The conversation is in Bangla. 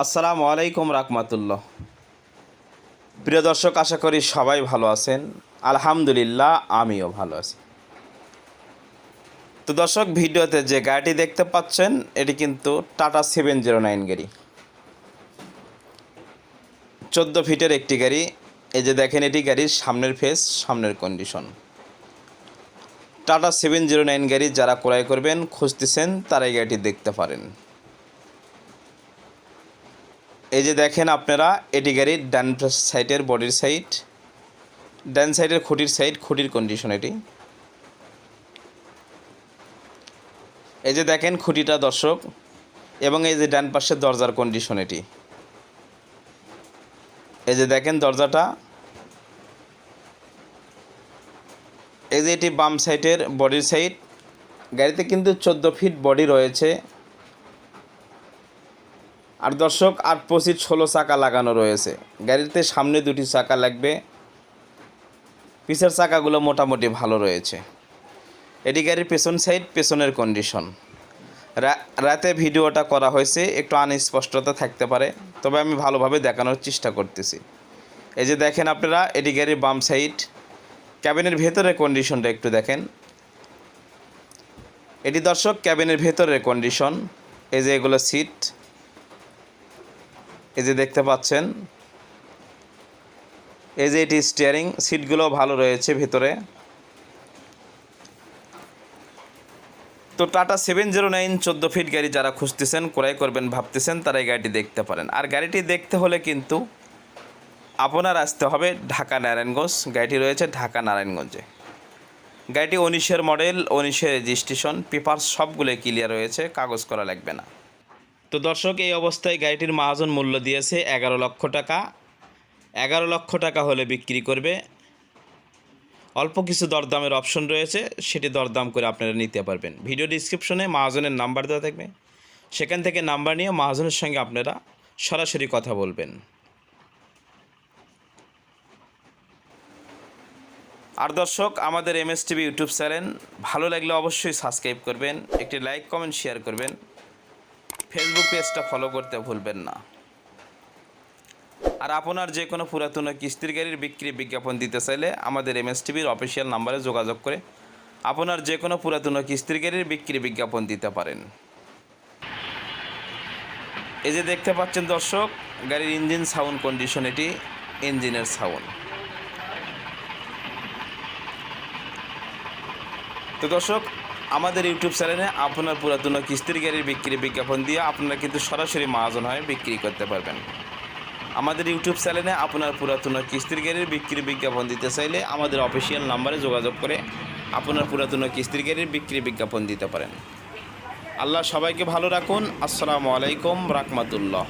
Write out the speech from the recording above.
আসসালামু আলাইকুম রাহমাতুল্লাহ। প্রিয় দর্শক, আশা করি সবাই ভালো আছেন। আলহামদুলিল্লাহ, আমিও ভালো আছি। তো দর্শক, ভিডিওতে যে গাড়িটি দেখতে পাচ্ছেন, এটি কিন্তু টাটা সেভেন জিরো নাইন গাড়ি। চোদ্দ ফিটের একটি গাড়ি। এই যে দেখেন, এটি গাড়ির সামনের ফেস সামনের condition Tata seven zero nine গাড়ি যারা ক্রয় করবেন, খুঁজতেছেন তারা এই গাড়িটি দেখতে পারেন। এই যে দেখেন আপনারা, এটি গাড়ির ডান সাইডের বডির সাইড ডান সাইডের খুঁটির সাইড খুঁটির কন্ডিশন এটি। এই যে দেখেন খুঁটিটা, দর্শক, এবং এই যে ডান পাশের দরজার কন্ডিশন এটি। এই যে দেখেন দরজাটা। এই যে এটি বাম সাইডের বডির সাইড গাড়িতে কিন্তু চোদ্দ ফিট বডি রয়েছে। আর দর্শক, আট পঁচিশ, ষোলো চাকা লাগানো রয়েছে। গাড়িতে সামনে দুটি চাকা লাগবে। পিছের চাকাগুলো মোটামুটি ভালো রয়েছে। এটি গাড়ির পেছন সাইড পেছনের কন্ডিশন রাতে ভিডিওটা করা হয়েছে, একটু আনস্পষ্টতা থাকতে পারে, তবে আমি ভালোভাবে দেখানোর চেষ্টা করতেছি। এই যে দেখেন আপনারা, এটি গাড়ির বাম সাইড ক্যাবিনের ভেতরের কন্ডিশনটা একটু দেখেন। এটি দর্শক, ক্যাবিনের ভেতরের কন্ডিশন এই যে এগুলো সিট এই যে দেখতে পাচ্ছেন, এই যে এটি স্টিয়ারিং সিটগুলো ভালো রয়েছে ভেতরে। তো টাটা সেভেন জিরো নাইন চোদ্দ ফিট গাড়ি যারা খুঁজতেছেন, ক্রয় করবেন, ভাবতেছেন, তারা এই গাড়িটি দেখতে পারেন। আর গাড়িটি দেখতে হলে কিন্তু আপনার আসতে হবে ঢাকা নারায়ণগঞ্জ। গাড়িটি রয়েছে ঢাকা নারায়ণগঞ্জে। গাড়িটি উনিশের মডেল উনিশের রেজিস্ট্রেশন, পেপার সবগুলো ক্লিয়ার রয়েছে, কাগজ করা লাগবে না। তো দর্শক, এই অবস্থায় গাড়িটির মহাজন মূল্য দিয়েছে এগারো লক্ষ টাকা। এগারো লক্ষ টাকা হলে বিক্রি করবে। অল্প কিছু দরদামের অপশন রয়েছে, সেটি দরদাম করে আপনারা নিতে পারবেন। ভিডিও ডিসক্রিপশনে মহাজনের নাম্বার দেওয়া থাকবে। সেখান থেকে নাম্বার নিয়ে মহাজনের সঙ্গে আপনারা সরাসরি কথা বলবেন। আর দর্শক, আমাদের M S TV YouTube channel ভালো লাগলে অবশ্যই সাবস্ক্রাইব করবেন, একটি লাইক, কমেন্ট, শেয়ার করবেন। ফেসবুক পেজটা ফলো করতে ভুলবেন না। আর আপনার যে কোনো পুরাতন কিস্তির গাড়ির বিক্রি বিজ্ঞাপন দিতে চাইলে আমাদের এম এস টিভির অফিসিয়াল নাম্বারে যোগাযোগ করে আপনার যে কোনো পুরাতন কিস্তির গাড়ির বিক্রি বিজ্ঞাপন দিতে পারেন। এই যে দেখতে পাচ্ছেন দর্শক, গাড়ির ইঞ্জিন সাউন্ড কন্ডিশন এটি, ইঞ্জিনের সাউন্ড তো দর্শক আমাদের ইউটিউব চ্যানেলে আপনার পুরাতন কিস্তির গাড়ির বিক্রি বিজ্ঞাপন দিয়ে আপনারা কিন্তু সরাসরি মহাজন হয়ে বিক্রি করতে পারবেন। আমাদের ইউটিউব চ্যানেলে আপনার পুরাতন কিস্তির গাড়ির বিক্রি বিজ্ঞাপন দিতে চাইলে আমাদের অফিসিয়াল নাম্বারে যোগাযোগ করে আপনার পুরাতন কিস্তির গাড়ির বিক্রি বিজ্ঞাপন দিতে পারেন। আল্লাহ সবাইকে ভালো রাখুন। আসসালামু আলাইকুম রাহমাতুল্লাহ।